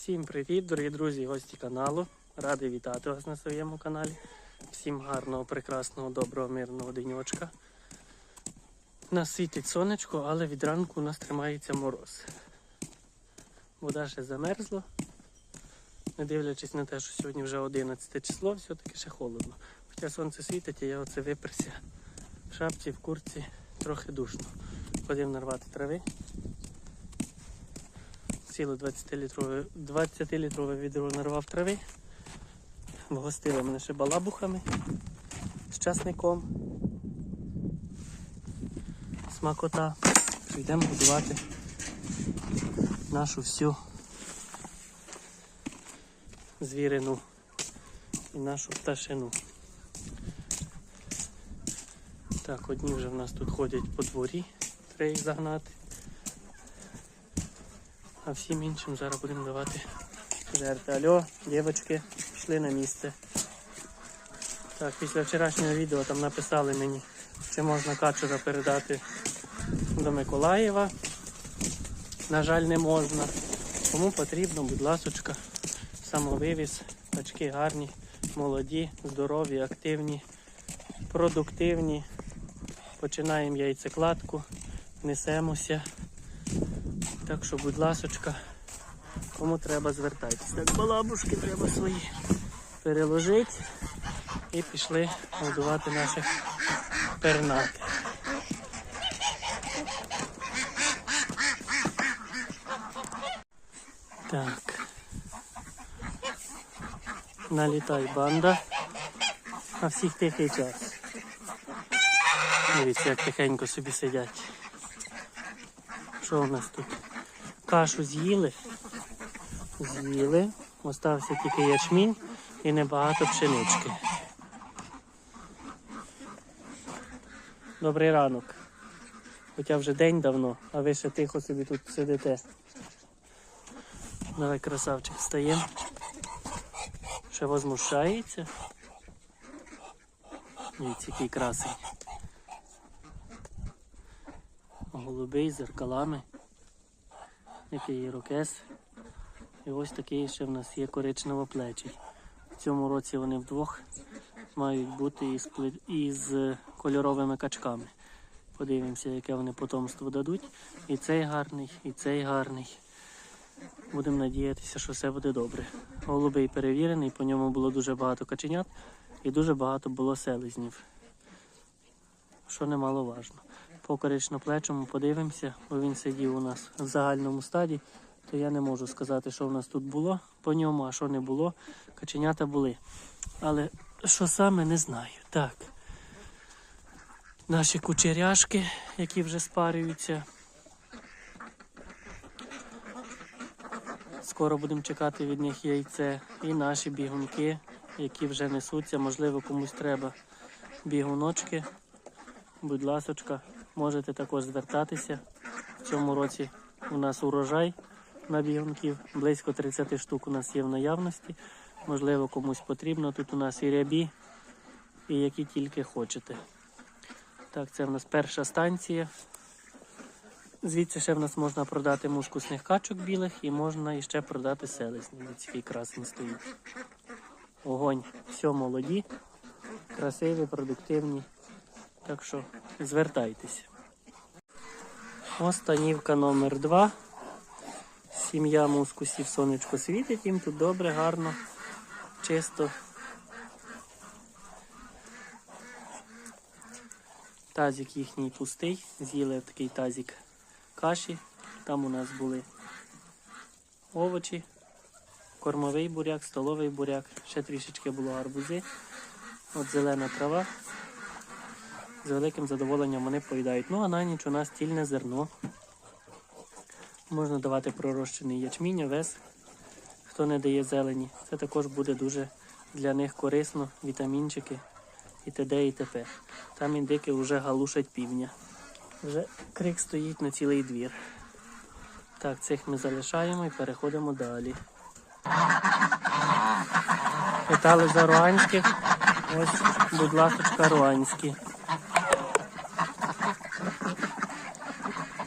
Всім привіт, дорогі друзі, і гості каналу. Радий вітати вас на своєму каналі. Всім гарного, прекрасного, доброго, мирного денечка. Нас світить сонечко, але від ранку у нас тримається мороз. Вода ще замерзла. Не дивлячись на те, що сьогодні вже 11 число, все-таки ще холодно. Хоча сонце світить, і я оце виперся в шапці, в курці, трохи душно. Ходив нарвати трави. Ціле 20-літрове 20-літрове відро нарвав трави. Вгостили мене ще балабухами з часником. Смакота. Йдемо годувати нашу всю звірину і нашу пташину. Так, одні вже в нас тут ходять по дворі, треба їх загнати. А всім іншим зараз будемо давати жерти. Алло, дівчатки, пішли на місце. Так, після вчорашнього відео там написали мені, чи можна качура передати до Миколаєва. На жаль, не можна. Кому потрібно, будь ласочка, самовивіз, качки гарні, молоді, здорові, активні, продуктивні. Починаємо яйцекладку, несемося. Так що, будь ласочка, кому треба звертайтесь. Так, балабушки треба свої переложити і пішли годувати наших пернатих. Так. Налітай банда. А всіх тихий час. Дивіться, як тихенько собі сидять. Що у нас тут? Кашу з'їли. З'їли. Остався тільки ячмінь і небагато пшенички. Добрий ранок. Хоча вже день давно, а ви ще тихо собі тут сидите. Давай, красавчик, встаємо. Ще возмущається. Дивіться, який красий. Голубий з зеркалами. Який ірокез. І ось такий ще в нас є коричневоплечий. В цьому році вони вдвох мають бути із, із е, кольоровими качками. Подивимося, яке вони потомство дадуть. І цей гарний, і цей гарний. Будемо надіятися, що все буде добре. Голубий перевірений, по ньому було дуже багато каченят і дуже багато було селезнів. Що немаловажно. По коричноплечому подивимося, бо він сидів у нас в загальному стаді, то я не можу сказати, що в нас тут було по ньому, а що не було. Каченята були. Але що саме не знаю. Так. Наші кучеряшки, які вже спарюються. Скоро будемо чекати від них яйце. І наші бігунки, які вже несуться, можливо, комусь треба бігуночки. Будь ласочка, можете також звертатися. В цьому році у нас урожай на бігунків. Близько 30 штук у нас є в наявності. Можливо, комусь потрібно. Тут у нас і рябі, і які тільки хочете. Так, це в нас перша станція. Звідси ще в нас можна продати мускусних качок білих і можна іще продати селезні. Ось який красний стоїть. Огонь. Все молоді, красиві, продуктивні. Так що звертайтеся. Останівка номер 2 Сім'я мускусів сонечко світить, їм тут добре, гарно, чисто. Тазик їхній пустий. З'їли такий тазик каші. Там у нас були овочі, кормовий буряк, столовий буряк, ще трішечки було гарбузи. От зелена трава. З великим задоволенням вони поїдають. Ну а на ніч у нас тільне зерно. Можна давати пророщений ячмінь, овес, хто не дає зелені. Це також буде дуже для них корисно, вітамінчики і т.д. і т.п. Там індики вже галушать півня. Вже крик стоїть на цілий двір. Так, цих ми залишаємо і переходимо далі. Питали за руанських. Ось, будь ласка, руанські.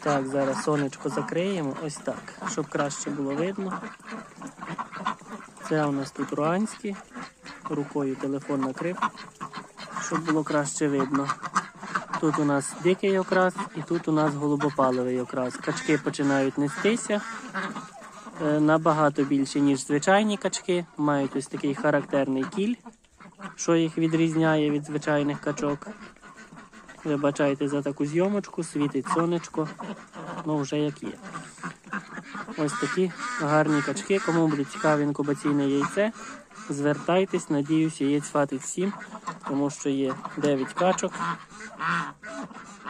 Так, зараз сонечко закриємо. Ось так, щоб краще було видно. Це у нас тут руанські. Рукою телефон накрив, щоб було краще видно. Тут у нас дикий окрас і тут у нас голубопаловий окрас. Качки починають нестися е, набагато більше, ніж звичайні качки. Мають ось такий характерний кіль, що їх відрізняє від звичайних качок. Ви бачаєте за таку зйомочку, світить сонечко, ну вже як є. Ось такі гарні качки. Кому буде цікаве інкубаційне яйце, звертайтесь, надіюсь, яєць хватить всім, тому що є 9 качок.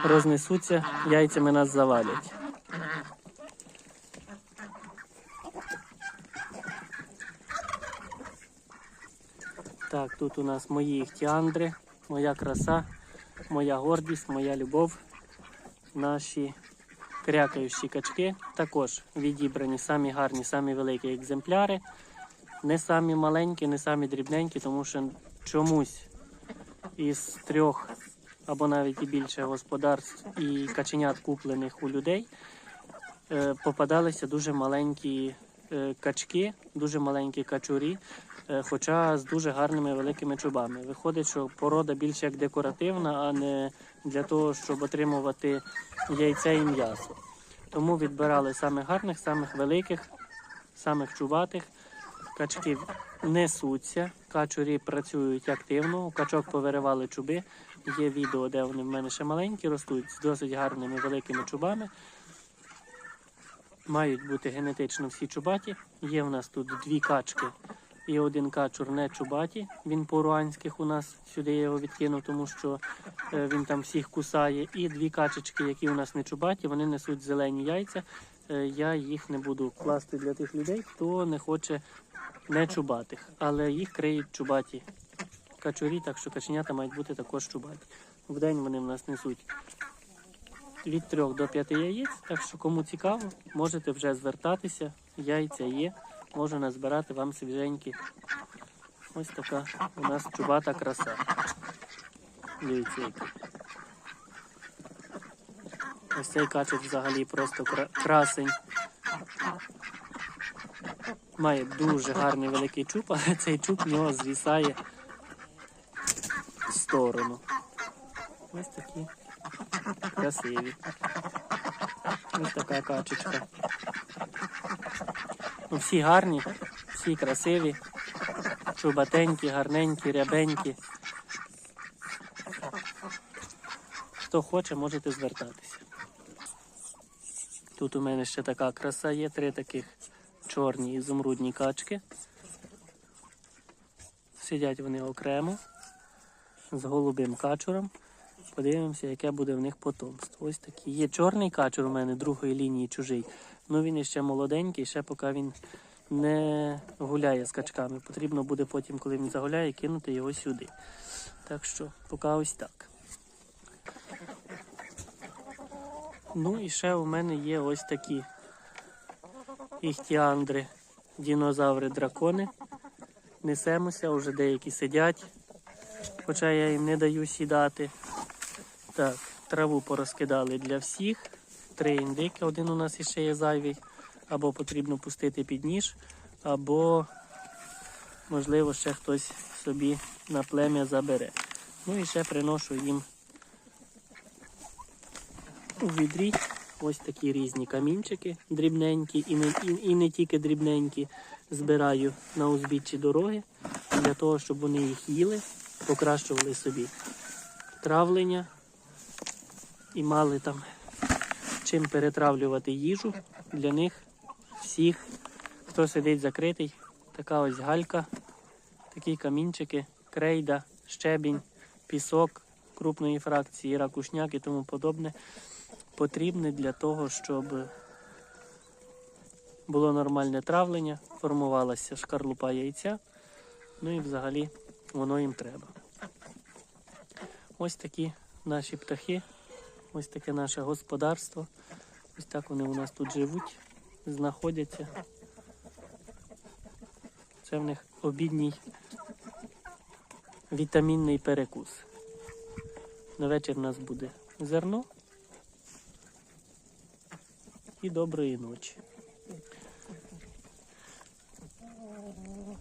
Рознесуться, яйцями нас завалять. Так, тут у нас мої іхтіандри, моя краса, моя гордість, моя любов. Наші крякаючі качки також відібрані самі гарні, самі великі екземпляри. Не самі маленькі, не самі дрібненькі, тому що чомусь із трьох або навіть і більше господарств і каченят, куплених у людей, е, попадалися дуже маленькі качки, дуже маленькі качурі, е, хоча з дуже гарними великими чубами. Виходить, що порода більше як декоративна, а не для того, щоб отримувати яйце і м'ясо. Тому відбирали самих гарних, самих великих, самих чубатих. Качки несуться, качурі працюють активно, у качок повиривали чуби. Є відео, де вони в мене ще маленькі, ростуть з досить гарними великими чубами. Мають бути генетично всі чубаті. Є в нас тут дві качки і один качур не чубаті. Він по-руанських у нас сюди я його відкинув, тому що е, він там всіх кусає. І дві качечки, які у нас не чубаті, вони несуть зелені яйця. Е, Я їх не буду класти для тих людей, хто не хоче не чубатих, але їх криють чубаті качурі, так що каченята мають бути також чубаті. В день вони в нас несуть від 3 до 5 яєць, так що кому цікаво, можете вже звертатися. Яйця є, можу назбирати вам свіженькі. Ось така у нас чубата краса. Дивіться, який. Ось цей качок взагалі просто красень. Має дуже гарний великий чуб, але цей чуб в нього звісає в сторону. Ось такі красиві. Ось така качечка. Ну, всі гарні, всі красиві, чубатенькі, гарненькі, рябенькі. Хто хоче, можете звертатися. Тут у мене ще така краса є, три таких чорні ізумрудні качки. Сидять вони окремо з голубим качуром. Подивимося, яке буде в них потомство. Ось такі. Є чорний качур у мене другої лінії чужий. Ну він іще молоденький, ще поки він не гуляє з качками. Потрібно буде потім, коли він загуляє, кинути його сюди. Так що, поки ось так. Ну і ще у мене є ось такі іхтіандри, дінозаври, дракони. Несемося, вже деякі сидять, хоча я їм не даю сідати. Так, траву порозкидали для всіх. Три індики, один у нас іще є зайвий. Або потрібно пустити під ніж, або, можливо, ще хтось собі на плем'я забере. Ну і ще приношу їм у відрі ось такі різні камінчики, дрібненькі і не, і, і не тільки дрібненькі. Збираю на узбіччі дороги для того, щоб вони їх їли, покращували собі травлення і мали там чим перетравлювати їжу. Для них всіх, хто сидить закритий, така ось галька, такі камінчики, крейда, щебінь, пісок крупної фракції, ракушняк і тому подобне потрібне для того, щоб було нормальне травлення, формувалася шкарлупа яйця, ну і взагалі воно їм треба. Ось такі наші птахи, ось таке наше господарство. Ось так вони у нас тут живуть, знаходяться. Це в них обідній вітамінний перекус. На вечір у нас буде зерно. і доброї ночі.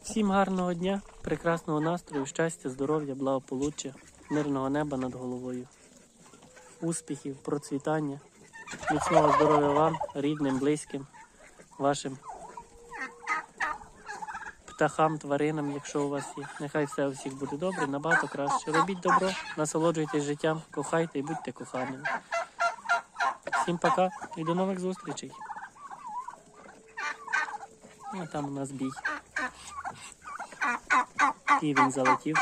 Всім гарного дня, прекрасного настрою, щастя, здоров'я, благополуччя, мирного неба над головою, успіхів, процвітання, міцного здоров'я вам, рідним, близьким, вашим птахам, тваринам, якщо у вас є. Нехай все у всіх буде добре, набагато краще. Робіть добро, насолоджуйтесь життям, кохайте і будьте коханими. Всім пока і до нових зустрічей. Ну, там у нас бій. Півень залетів,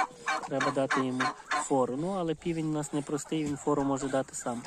треба дати йому фору. Ну, але півень у нас непростий, він фору може дати сам.